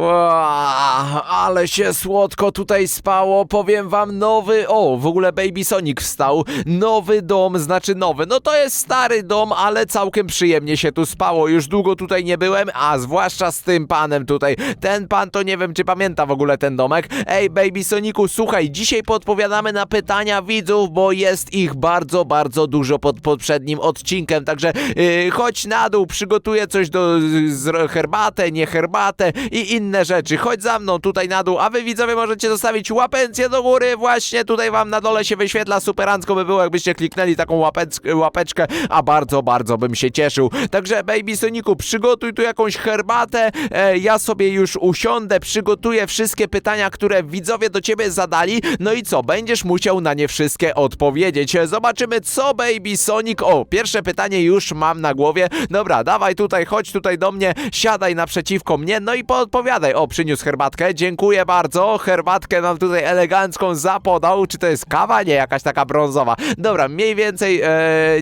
Ła, ale się słodko tutaj spało, powiem wam nowy, o w ogóle Baby Sonic wstał, nowy dom, znaczy nowy, no to jest stary dom, ale całkiem przyjemnie się tu spało, już długo tutaj nie byłem, a zwłaszcza z tym panem tutaj, ten pan to nie wiem czy pamięta w ogóle ten domek, ej Baby Sonicu, słuchaj, dzisiaj podpowiadamy na pytania widzów, bo jest ich bardzo, bardzo dużo pod poprzednim odcinkiem, także yy, chodź na dół, przygotuję coś do z, herbatę, nie herbatę i inne rzeczy. Chodź za mną tutaj na dół, a wy widzowie możecie zostawić łapencję do góry. Właśnie tutaj wam na dole się wyświetla superancko by było, jakbyście kliknęli taką łapec, łapeczkę, a bardzo, bardzo bym się cieszył. Także Baby Soniku, przygotuj tu jakąś herbatę, e, ja sobie już usiądę, przygotuję wszystkie pytania, które widzowie do ciebie zadali, no i co, będziesz musiał na nie wszystkie odpowiedzieć. Zobaczymy, co Baby Sonic... O, pierwsze pytanie już mam na głowie. Dobra, dawaj tutaj, chodź tutaj do mnie, siadaj naprzeciwko mnie, no i poodpowiadaj. O, przyniósł herbatkę, dziękuję bardzo. Herbatkę nam tutaj elegancką zapodał. Czy to jest kawa? Nie, jakaś taka brązowa. Dobra, mniej więcej, e,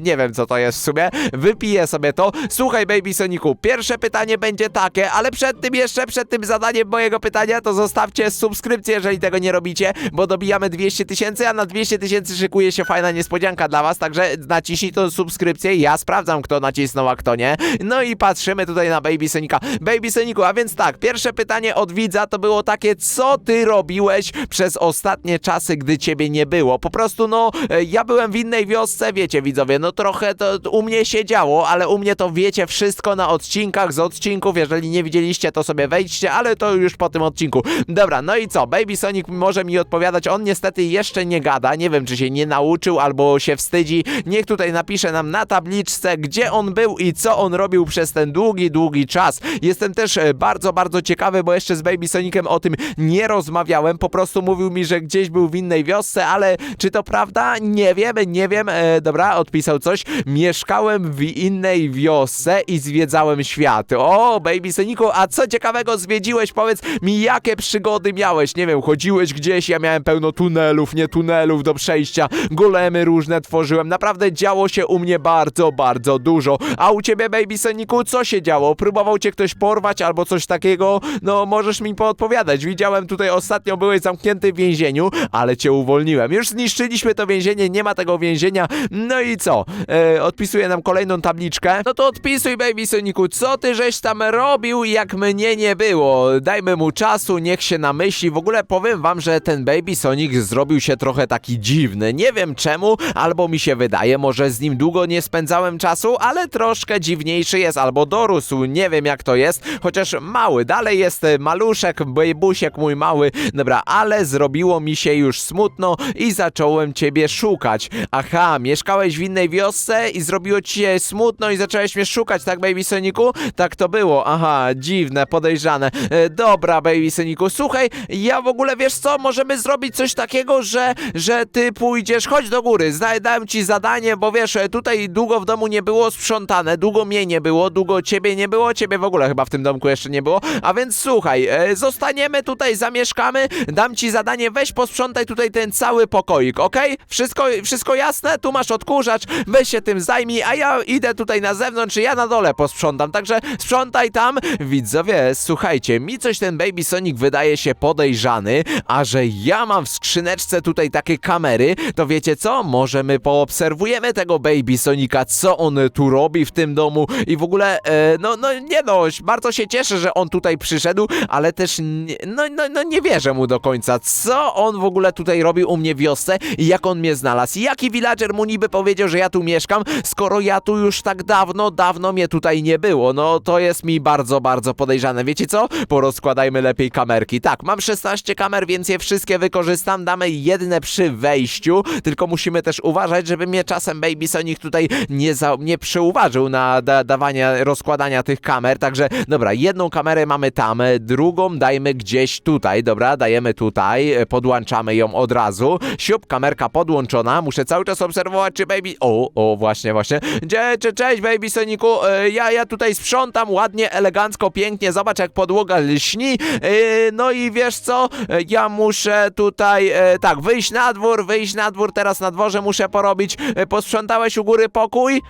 nie wiem co to jest w sumie. Wypiję sobie to. Słuchaj, Baby Soniku, pierwsze pytanie będzie takie, ale przed tym jeszcze, przed tym zadaniem mojego pytania, to zostawcie subskrypcję, jeżeli tego nie robicie, bo dobijamy 200 tysięcy, a na 200 tysięcy szykuje się fajna niespodzianka dla was, także naciśnij tą subskrypcję, ja sprawdzam kto nacisnął, a kto nie. No i patrzymy tutaj na Baby Sonika. Baby Soniku, a więc tak, pierwsze pytanie od widza to było takie, co ty robiłeś przez ostatnie czasy, gdy ciebie nie było? Po prostu, no, e, ja byłem w innej wiosce, wiecie widzowie, no trochę to u mnie się działo, ale u mnie to wiecie wszystko na odcinkach, z odcinków, jeżeli nie widzieliście, to sobie wejdźcie, ale to już po tym odcinku. Dobra, no i co, Baby Sonic może mi odpowiadać, on niestety jeszcze nie gada, nie wiem, czy się nie nauczył, albo się wstydzi, niech tutaj napisze nam na tabliczce, gdzie on był i co on robił przez ten długi, długi czas. Jestem też e, bardzo, bardzo ciekawy, bo jeszcze z Baby Sonicem o tym nie rozmawiałem, po prostu mówił mi, że gdzieś był w innej wiosce, ale czy to prawda? Nie wiem, nie wiem. E, dobra, odpisał coś. Mieszkałem w innej wiosce i zwiedzałem świat. O, Baby Sonicu, a co ciekawego zwiedziłeś? Powiedz mi, jakie przygody miałeś? Nie wiem, chodziłeś gdzieś, ja miałem pełno tunelów, nie tunelów do przejścia, golemy różne tworzyłem. Naprawdę działo się u mnie bardzo, bardzo dużo. A u ciebie, Baby Sonicu, co się działo? Próbował cię ktoś porwać albo coś takiego? No, możesz mi poodpowiadać. Widziałem tutaj ostatnio byłeś zamknięty w więzieniu, ale cię uwolniłem. Już zniszczyliśmy to więzienie, nie ma tego więzienia. No i co? E, odpisuję nam kolejną tabliczkę. No to odpisuj, Baby Sonicu, co ty żeś tam robił, jak mnie nie było? Dajmy mu czasu, niech się namyśli. W ogóle powiem wam, że ten Baby Sonic zrobił się trochę taki dziwny. Nie wiem czemu, albo mi się wydaje, może z nim długo nie spędzałem czasu, ale troszkę dziwniejszy jest, albo dorósł, nie wiem jak to jest, chociaż mały, dalej jest e, maluszek, bejbusiek mój mały, dobra, ale zrobiło mi się już smutno i zacząłem ciebie szukać. Aha, mieszkałeś w innej wiosce i zrobiło ci się smutno i zacząłeś mnie szukać, tak Baby Sonicu? Tak to było, aha, dziwne, podejrzane. E, dobra, Baby Sonicu, słuchaj, ja w ogóle, wiesz co, możemy zrobić coś takiego, że, że ty pójdziesz, chodź do góry, dałem ci zadanie, bo wiesz, e, tutaj długo w domu nie było sprzątane, długo mnie nie było, długo ciebie nie było, ciebie w ogóle chyba w tym domku jeszcze nie było, a więc słuchaj, e, zostaniemy tutaj, zamieszkamy, dam ci zadanie, weź posprzątaj tutaj ten cały pokoik, okej? Wszystko, wszystko jasne? Tu masz odkurzacz, weź się tym zajmij, a ja idę tutaj na zewnątrz, ja na dole posprzątam, także sprzątaj tam. Widzowie, słuchajcie, mi coś ten Baby Sonic wydaje się podejrzany, a że ja mam w skrzyneczce tutaj takie kamery, to wiecie co? Może my poobserwujemy tego Baby Sonika, co on tu robi w tym domu i w ogóle, e, no, no nie no, bardzo się cieszę, że on tutaj przyszedł, ale też nie, no, no, no nie wierzę mu do końca, co on w ogóle tutaj robi u mnie w wiosce i jak on mnie znalazł. Jaki villager mu niby powiedział, że ja tu mieszkam, skoro ja tu już tak dawno, dawno mnie tutaj nie było. No to jest mi bardzo, bardzo podejrzane. Wiecie co? Porozkładajmy lepiej kamerki. Tak, mam 16 kamer, więc je wszystkie wykorzystam. Damy jedne przy wejściu, tylko musimy też uważać, żeby mnie czasem Baby Sonic tutaj nie, za, nie przyuważył na da, dawanie, rozkładania tych kamer. Także dobra, jedną kamerę mamy tam, drugą dajmy gdzieś tutaj. Dobra, dajemy tutaj, e, podłączamy ją od razu. Siup, kamerka podłączona. Muszę cały czas obserwować, czy Baby... O, o, właśnie, właśnie. Cze, cze, cześć, Baby Sonicu. E, ja, ja tutaj sprzątam ładnie, elegancko, pięknie. Zobacz, jak podłoga lśni. E, no i wiesz co? Ja muszę tutaj, tak, wyjść na dwór, wyjść na dwór. Teraz na dworze muszę porobić. Posprzątałeś u góry pokój?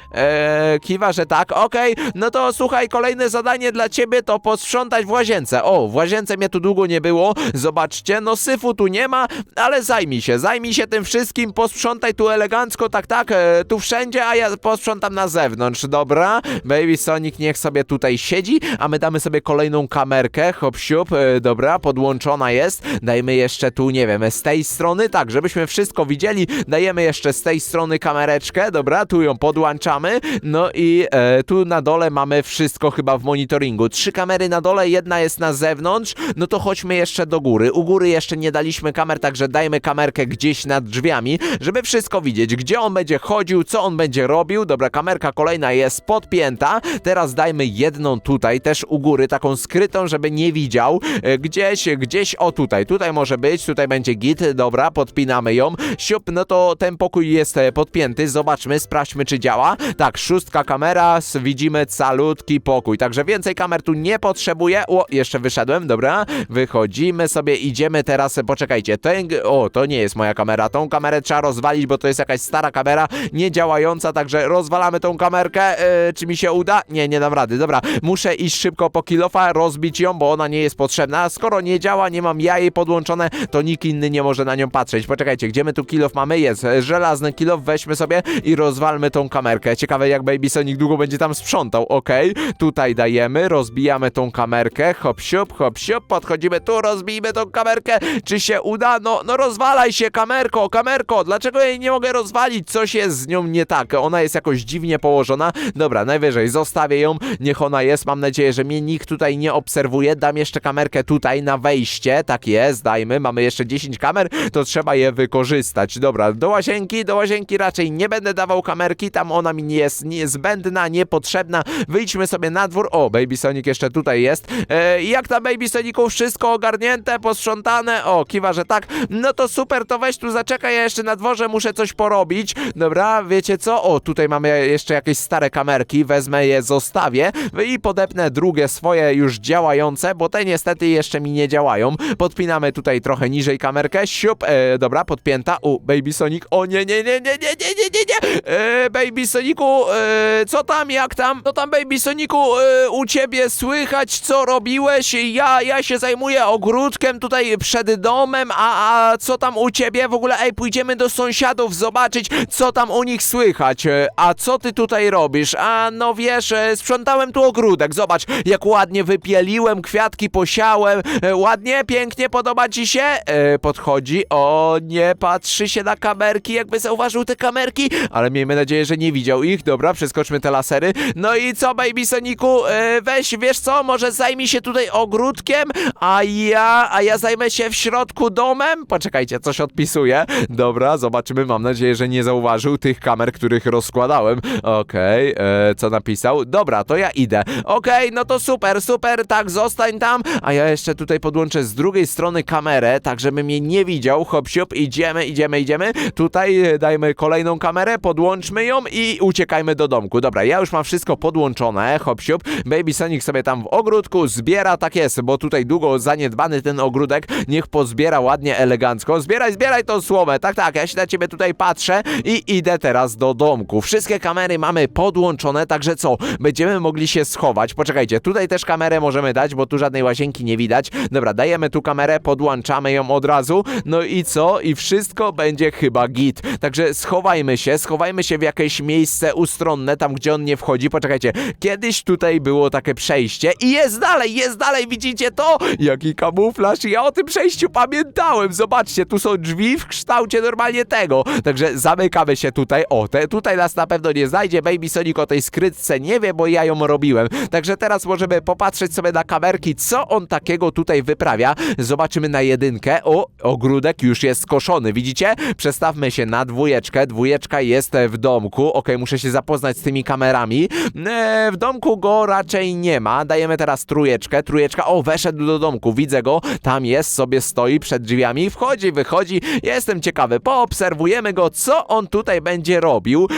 Kiwa, że tak. Okej, no to słuchaj, kolejne zadanie dla ciebie to posprzątać w łazience łazience. O, w łazience mnie tu długo nie było. Zobaczcie, no syfu tu nie ma, ale zajmij się, zajmij się tym wszystkim, posprzątaj tu elegancko, tak, tak, e, tu wszędzie, a ja posprzątam na zewnątrz, dobra? Baby Sonic niech sobie tutaj siedzi, a my damy sobie kolejną kamerkę, hop siup, e, dobra, podłączona jest. Dajmy jeszcze tu, nie wiem, z tej strony, tak, żebyśmy wszystko widzieli, dajemy jeszcze z tej strony kamereczkę, dobra, tu ją podłączamy, no i e, tu na dole mamy wszystko chyba w monitoringu. Trzy kamery na dole, jedna jest na zewnątrz, no to chodźmy jeszcze do góry. U góry jeszcze nie daliśmy kamer, także dajmy kamerkę gdzieś nad drzwiami, żeby wszystko widzieć, gdzie on będzie chodził, co on będzie robił. Dobra, kamerka kolejna jest podpięta. Teraz dajmy jedną tutaj, też u góry, taką skrytą, żeby nie widział. E, Gdzieś, gdzieś, o tutaj, tutaj może być, tutaj będzie git, dobra, podpinamy ją. Siup, no to ten pokój jest e, podpięty, zobaczmy, sprawdźmy, czy działa. Tak, szóstka kamera, widzimy calutki pokój, także więcej kamer tu nie potrzebuję. O, jeszcze wyszedłem, dobra, wychodzimy sobie, idziemy teraz, poczekajcie, ten, o, to nie jest moja kamera, tą kamerę trzeba rozwalić, bo to jest jakaś stara kamera, niedziałająca, także rozwalamy tą kamerkę, e, czy mi się uda? Nie, nie dam rady, dobra, muszę iść szybko po kilofa, rozbić ją, bo ona nie jest potrzebna, skoro nie działa, nie mam ja jej podłączone, to nikt inny nie może na nią patrzeć. Poczekajcie, gdzie my tu kilof mamy? Jest e, żelazny kilof, weźmy sobie i rozwalmy tą kamerkę. Ciekawe jak Baby Sonic długo będzie tam sprzątał, okej. Tutaj dajemy, rozbijamy tą kamerkę, hop siup, hop siup, podchodzimy tu, rozbijmy tą kamerkę, czy się uda? No, no rozwalaj się kamerko, kamerko, dlaczego jej nie mogę rozwalić? Coś jest z nią nie tak, ona jest jakoś dziwnie położona. Dobra, najwyżej zostawię ją, niech ona jest, mam nadzieję, że mnie nikt tutaj nie obserwuje, dam jeszcze kamerkę tutaj na wejście, tak jest, dajmy, mamy jeszcze 10 kamer, to trzeba je wykorzystać. Dobra, do łazienki, do łazienki raczej nie będę dawał kamerki, tam ona mi nie jest niezbędna, niepotrzebna. Wyjdźmy sobie na dwór. O, Baby Sonic jeszcze tutaj jest. E, jak tam Baby Sonicu? Wszystko ogarnięte, posprzątane? O, kiwa, że tak. No to super, to weź tu zaczekaj, ja jeszcze na dworze muszę coś porobić. Dobra, wiecie co? O, tutaj mamy jeszcze jakieś stare kamerki, wezmę je, zostawię i podepnę drugie swoje już działające, bo te niestety jeszcze mi nie działają. Podpinamy tutaj trochę niżej kamerkę, siup, e, dobra, podpięta. U, Baby Sonic, o nie, nie, nie, nie, nie, nie, nie, nie, nie, e, Baby Sonicu, e, co tam, jak tam? No tam, Baby Sonicu, e, u ciebie słychać, co robiłeś? Ja, ja się zajmuję ogródkiem tutaj przed domem, a, a co tam u ciebie? W ogóle, ej, pójdziemy do sąsiadów zobaczyć, co tam u nich słychać. A co ty tutaj robisz? A no wiesz, e, sprzątałem tu ogródek, zobacz, jak ładnie wypieliłem, kwiatki posiałem, e, ładnie, pięknie, podoba ci się? E, podchodzi, o nie, patrzy się na kamerki, jakby zauważył te kamerki, ale miejmy nadzieję, że nie widział ich, dobra, przeskoczmy te lasery. No i co, Baby Sonicu, e, weź, wiesz co, może zajmij się tutaj ogródkiem, a ja, a ja zajmę się w środku domem? Poczekajcie, coś odpisuję. Dobra, zobaczymy, mam nadzieję, że nie zauważył tych kamer, których rozkładałem. Okej, e, co napisał? Dobra, to ja idę. Okej, no to super, super, tak, zostań tam, a ja jeszcze tutaj podłączę z drugiej strony kamerę, tak żeby mnie nie widział. Hop, siup, idziemy, idziemy, idziemy. Tutaj e, dajmy kolejną kamerę, podłączmy ją i uciekajmy do domku. Dobra, ja już mam wszystko podłączone, hop, siup. Baby Sonic sobie tam w ogródku zbiera, tak jest, bo tutaj długo zaniedbany ten ogródek, niech pozbiera ładnie, elegancko. Zbieraj, zbieraj tą słomę, tak, tak, ja się na ciebie tutaj patrzę i idę teraz do domku. Wszystkie kamery mamy podłączone, także co, będziemy mogli się schować. Poczekajcie, tutaj też kamerę możemy dać, bo tu żadnej łazienki nie widać. Dobra, dajemy tu kamerę, podłączamy ją od razu, no i co? I wszystko będzie chyba git. Także schowajmy się, schowajmy się w jakieś miejsce ustronne, tam gdzie on nie wchodzi. Poczekajcie, kiedyś tutaj było takie przejście i jest dalej, jest dalej, widzicie to? Jaki kamuflaż, ja o tym przejściu pamiętałem. Zobaczcie, tu są drzwi w kształcie normalnie tego. Także zamykamy się tutaj. O, te, tutaj nas na pewno nie znajdzie. Baby Sonic o tej skrytce nie wie, bo ja ją robiłem. Także teraz możemy popatrzeć sobie na kamerki, co on takiego tutaj wyprawia. Zobaczymy na jedynkę. O, ogródek już jest skoszony, widzicie? Przestawmy się na dwójeczkę. Dwójeczka jest w domku. Ok, muszę się zapoznać z tymi kamerami. E, w domku go raczej nie ma. Dajemy teraz trójeczkę. Trójeczka, o, weszedł do domku. Widzę go. Tam jest, sobie stoi przed drzwiami. Wchodzi, wychodzi. Jestem ciekawy. Poobserwujemy go, co on tutaj będzie robił.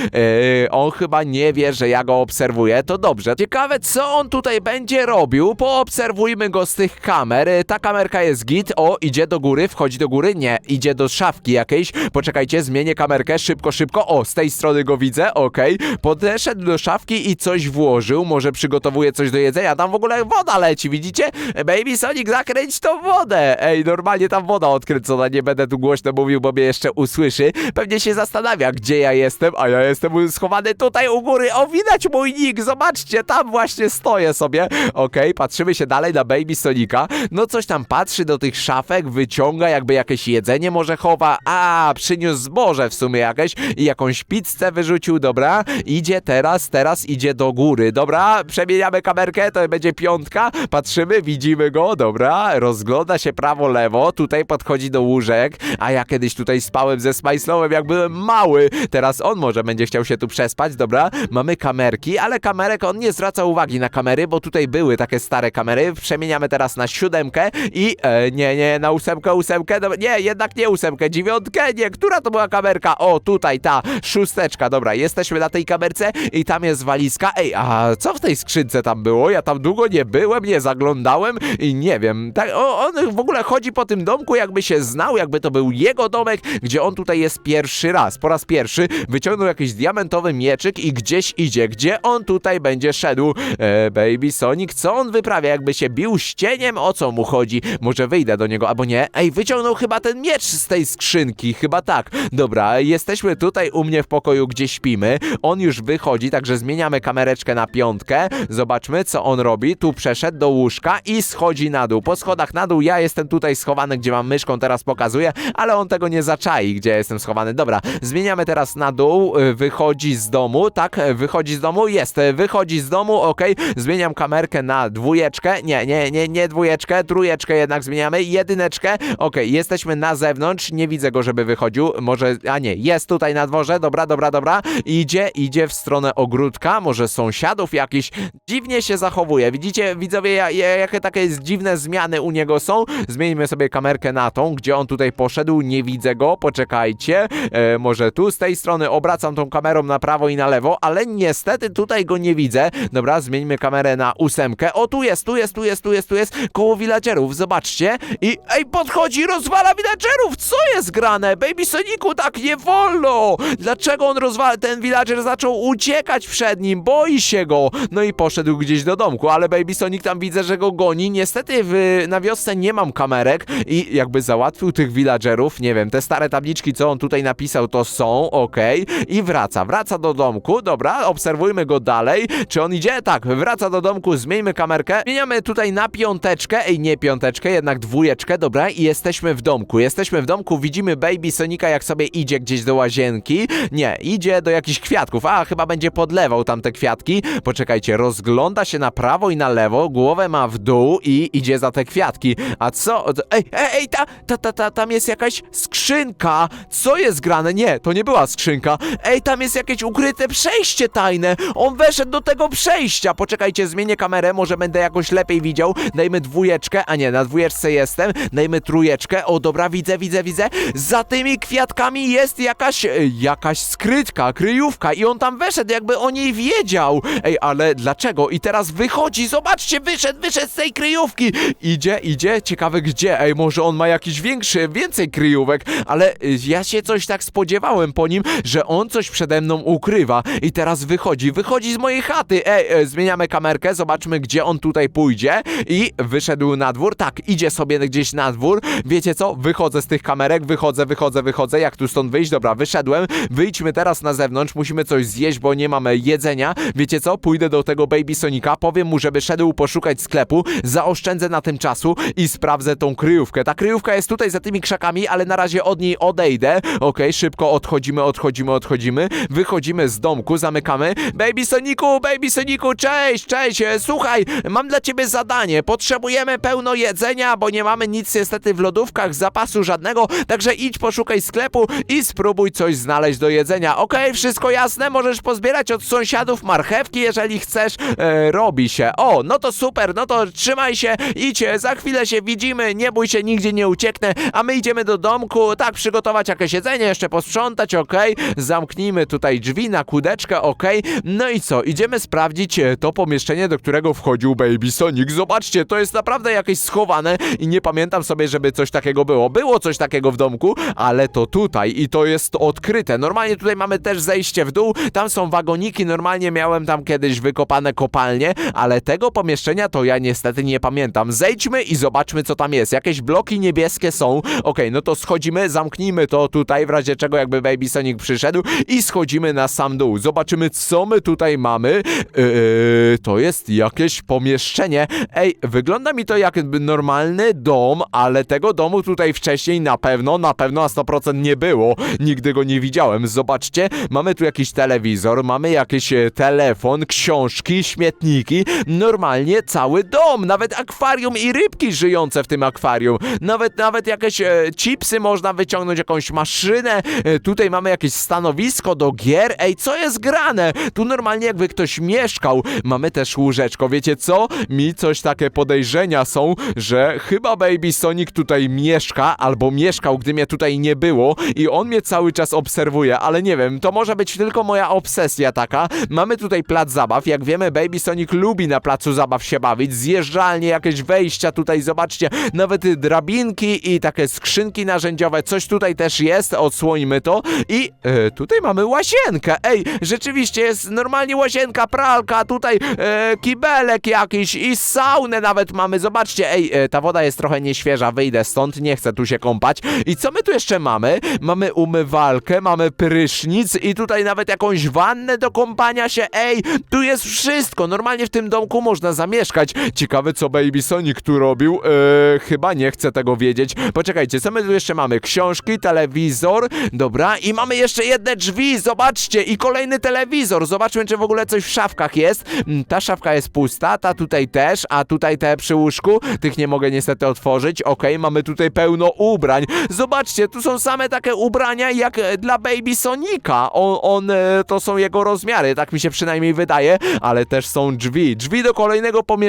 E, on chyba nie wie, że ja go obserwuję. To dobrze. Ciekawe, co on tutaj będzie robił. Poobserwujmy go z tych kamer. E, Ta kamerka jest git. O, idzie do góry. Wchodzi do góry. Nie, idzie do szafki jakiejś. Poczekajcie, zmienię kamerkę. Szybko, szybko. O, z tej strony go widzę. Okej. Podeszedł do szafki i coś włożył. Może przygotowuje coś do jedzenia. Tam w ogóle woda leci. Widzicie? Baby Sonic, zakręć tą wodę! Ej, normalnie tam woda odkręcona, nie będę tu głośno mówił, bo mnie jeszcze usłyszy. Pewnie się zastanawia, gdzie ja jestem, a ja jestem schowany tutaj u góry. O, widać mój nick, zobaczcie, tam właśnie stoję sobie. Okej, patrzymy się dalej na Baby Sonika. No coś tam patrzy do tych szafek, wyciąga jakby jakieś jedzenie może chowa. A, przyniósł zboże w sumie jakieś i jakąś pizzę wyrzucił, dobra. Idzie teraz, teraz idzie do góry, dobra. Przemieniamy kamerkę, to będzie piątka. Patrzymy, widzimy go, dobra. Rozgląda się prawo, lewo. Tutaj podchodzi do łóżek. A ja kiedyś tutaj spałem ze Smajslowem, jak byłem mały. Teraz on może będzie chciał się tu przespać, dobra. Mamy kamerki, ale kamerek on nie zwraca uwagi na kamery, bo tutaj były takie stare kamery. Przemieniamy teraz na siódemkę i e, nie, nie, na ósemkę, ósemkę. Dobra, nie, jednak nie ósemkę, dziewiątkę, nie. Która to była kamerka? O, tutaj ta szósteczka. Dobra, jesteśmy na tej kamerce i tam jest walizka. Ej, a co w tej skrzynce tam było? Ja tam długo nie byłem, nie zaglądałem i nie wiem. Tak, o, on w ogóle chodzi po tym domku, jakby się znał, jakby to był jego domek, gdzie on tutaj jest pierwszy raz. Po raz pierwszy wyciągnął jakiś diamentowy mieczyk i gdzieś idzie. Gdzie on tutaj będzie szedł? E, Baby Sonic, co on wyprawia? Jakby się bił z cieniem? O co mu chodzi? Może wyjdę do niego, albo nie? Ej, wyciągnął chyba ten miecz z tej skrzynki, chyba tak. Dobra, jesteśmy tutaj u mnie w pokoju, gdzie śpimy. On już wychodzi, także zmieniamy kamereczkę na piątkę. Zobaczmy, co on robi. Tu przeszedł do łóżka i schodzi na dół. Po schodach na dół ja jestem tutaj schowany, gdzie mam myszką, teraz pokazuję, ale on tego nie zaczai, gdzie jestem schowany. Dobra, zmieniamy teraz na dół. y, Wychodzi z domu, tak? Wychodzi z domu, jest. y, Wychodzi z domu, okej. Zmieniam kamerkę na dwójeczkę. Nie, nie, nie, nie dwójeczkę, trójeczkę jednak zmieniamy. Jedyneczkę. Okej, jesteśmy na zewnątrz. Nie widzę go, żeby wychodził. Może, a nie, jest tutaj na dworze. Dobra, dobra, dobra. Idzie, idzie w stronę ogródka. Może sąsiadów jakiś. Dziwnie się zachowuje. Widzicie, widzowie, ja, ja, jakie takie dziwne zmiany u niego są? Zmienimy sobie kamerkę na tą, gdzie on tutaj poszedł. Nie widzę go. Poczekajcie. E, może tu z tej strony obracam tą kamerą na prawo i na lewo, ale niestety tutaj go nie widzę. Dobra, zmieńmy kamerę na ósemkę. O, tu jest, tu jest, tu jest, tu jest, tu jest. Koło villagerów, zobaczcie. I ej, podchodzi, rozwala villagerów. Co jest grane? Baby Sonicu, tak nie wolno. Dlaczego on rozwala? Ten villager zaczął uciekać przed nim, boi się go. No i poszedł gdzieś do domku, ale Baby Sonic tam widzę, że go goni. Niestety w, na wiosce nie mam kamerek i jakby załatwił tych villagerów, nie wiem, te stare tabliczki, co on tutaj napisał, to są, okej. I wraca, wraca do domku, dobra, obserwujmy go dalej. Czy on idzie? Tak, wraca do domku, zmieńmy kamerkę. Zmieniamy tutaj na piąteczkę, ej, nie piąteczkę, jednak dwójeczkę, dobra, i jesteśmy w domku. Jesteśmy w domku, widzimy Baby Sonika, jak sobie idzie gdzieś do łazienki. Nie, idzie do jakichś kwiatków, a chyba będzie podlewał tam te kwiatki. Poczekajcie, rozgląda się na prawo i na lewo, głowę ma w dół i idzie za te kwiatki. A co? Ej, ej, ej, ta, ta, ta, ta, tam jest jakaś skrzynka. Co jest grane? Nie, to nie była skrzynka. Ej, tam jest jakieś ukryte przejście tajne. On weszedł do tego przejścia. Poczekajcie, zmienię kamerę, może będę jakoś lepiej widział. Dajmy dwójeczkę, a nie, na dwójeczce jestem. Dajmy trójeczkę. O, dobra, widzę, widzę, widzę. Za tymi kwiatkami jest jakaś, e, jakaś skrytka, kryjówka i on tam weszedł, jakby o niej wiedział. Ej, ale dlaczego? I teraz wychodzi, zobaczcie, wyszedł, wyszedł z tej kryjówki. Idzie, idzie, ciekawe gdzie. Ej, może on ma jakiś większy, więcej kryjówek, ale y, ja się coś tak spodziewałem po nim, że on coś przede mną ukrywa i teraz wychodzi, wychodzi z mojej chaty. Ej, e, zmieniamy kamerkę, zobaczmy gdzie on tutaj pójdzie i wyszedł na dwór. Tak, idzie sobie gdzieś na dwór. Wiecie co? Wychodzę z tych kamerek, wychodzę, wychodzę, wychodzę. Jak tu stąd wyjść? Dobra, wyszedłem. Wyjdźmy teraz na zewnątrz, musimy coś zjeść, bo nie mamy jedzenia. Wiecie co? Pójdę do tego Baby Sonika, powiem mu, żeby szedł poszukać sklepu, zaoszczędzę na tym czasu i sprawdzę tą kryjówkę. Ta kryjówka jest tutaj za tymi krzakami, ale na razie od niej odejdę. Okej, szybko odchodzimy, odchodzimy, odchodzimy. Wychodzimy z domku, zamykamy. Baby Soniku, Baby Soniku, cześć, cześć. E, Słuchaj, mam dla ciebie zadanie. Potrzebujemy pełno jedzenia, bo nie mamy nic niestety w lodówkach, zapasu żadnego, także idź poszukaj sklepu i spróbuj coś znaleźć do jedzenia. Okej, wszystko jasne, możesz pozbierać od sąsiadów marchewki, jeżeli chcesz. E, robi się. O, no to super, no to trzymaj się, idź, za chwilę się widzimy, nie bój się, nigdzie nie ucieknę, a my idziemy do domku, tak, przygotować jakieś jedzenie, jeszcze posprzątać, okej, zamknijmy tutaj drzwi na kudeczkę, okej, no i co, idziemy sprawdzić e, to pomieszczenie, do którego wchodził Baby Sonic, zobaczcie, to jest naprawdę jakieś schowane i nie pamiętam sobie, żeby coś takiego było, było coś takiego w domku, ale to tutaj i to jest odkryte, normalnie tutaj mamy też zejście w dół, tam są wagoniki, normalnie miałem tam kiedyś wykopane kopalnie, ale tego pomieszczenia to to ja niestety nie pamiętam. Zejdźmy i zobaczmy, co tam jest. Jakieś bloki niebieskie są. Okej, no to schodzimy, zamknijmy to tutaj, w razie czego jakby Baby Sonic przyszedł i schodzimy na sam dół. Zobaczymy, co my tutaj mamy. Eee, to jest jakieś pomieszczenie. Ej, wygląda mi to jakby normalny dom, ale tego domu tutaj wcześniej na pewno, na pewno na 100% nie było. Nigdy go nie widziałem. Zobaczcie, mamy tu jakiś telewizor, mamy jakiś e, telefon, książki, śmietniki. Normalnie cały dom, nawet akwarium i rybki żyjące w tym akwarium. Nawet, nawet jakieś e, chipsy można wyciągnąć, jakąś maszynę. E, tutaj mamy jakieś stanowisko do gier. Ej, co jest grane? Tu normalnie jakby ktoś mieszkał. Mamy też łóżeczko. Wiecie co? Mi coś takie podejrzenia są, że chyba Baby Sonic tutaj mieszka, albo mieszkał, gdy mnie tutaj nie było i on mnie cały czas obserwuje, ale nie wiem, to może być tylko moja obsesja taka. Mamy tutaj plac zabaw. Jak wiemy, Baby Sonic lubi na placu zabaw się bawić. Zjeżdżalnie, jakieś wejścia tutaj, zobaczcie, nawet drabinki i takie skrzynki narzędziowe. Coś tutaj też jest, odsłońmy to. I e, tutaj mamy łazienkę. Ej, rzeczywiście jest normalnie łazienka, pralka, tutaj e, kibelek jakiś i saunę nawet mamy. Zobaczcie, ej, e, ta woda jest trochę nieświeża, wyjdę stąd, nie chcę tu się kąpać. I co my tu jeszcze mamy? Mamy umywalkę, mamy prysznic i tutaj nawet jakąś wannę do kąpania się. Ej, tu jest wszystko. Normalnie w tym domku można zamieszkać. Ciekawe, co Baby Sonic tu robił. Eee, chyba nie chcę tego wiedzieć. Poczekajcie, co my tu jeszcze mamy? Książki, telewizor, dobra, i mamy jeszcze jedne drzwi, zobaczcie, i kolejny telewizor. Zobaczmy, czy w ogóle coś w szafkach jest. Mm, Ta szafka jest pusta, ta tutaj też, a tutaj te przy łóżku. Tych nie mogę niestety otworzyć. Okej, mamy tutaj pełno ubrań. Zobaczcie, tu są same takie ubrania jak e, dla Baby Sonika. On, on e, to są jego rozmiary, tak mi się przynajmniej wydaje, ale też są drzwi. Drzwi do kolejnego pomieszczenia,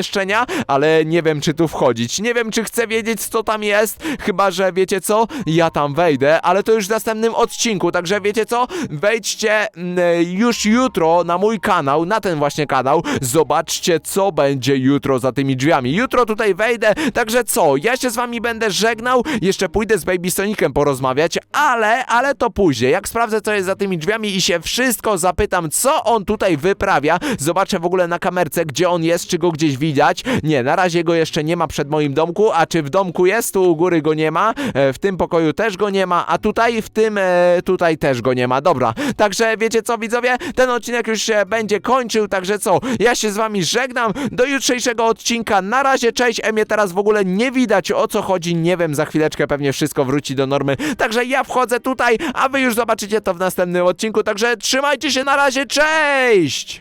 ale nie wiem, czy tu wchodzić. Nie wiem, czy chcę wiedzieć, co tam jest, chyba, że wiecie co? Ja tam wejdę, ale to już w następnym odcinku, także wiecie co? Wejdźcie mm, już jutro na mój kanał, na ten właśnie kanał. Zobaczcie, co będzie jutro za tymi drzwiami. Jutro tutaj wejdę, także co? Ja się z wami będę żegnał, jeszcze pójdę z Baby Sonicem porozmawiać, ale, ale to później. Jak sprawdzę, co jest za tymi drzwiami i się wszystko zapytam, co on tutaj wyprawia, zobaczę w ogóle na kamerce, gdzie on jest, czy go gdzieś widać. Nie, na razie go jeszcze nie ma przed moim domku, a czy w domku jest? Tu u góry go nie ma, e, w tym pokoju też go nie ma, a tutaj w tym, e, tutaj też go nie ma. Dobra, także wiecie co widzowie? Ten odcinek już się będzie kończył, także co? Ja się z wami żegnam, do jutrzejszego odcinka, na razie, cześć, Emie teraz w ogóle nie widać o co chodzi, nie wiem, za chwileczkę pewnie wszystko wróci do normy, także ja wchodzę tutaj, a wy już zobaczycie to w następnym odcinku, także trzymajcie się. Na razie, cześć!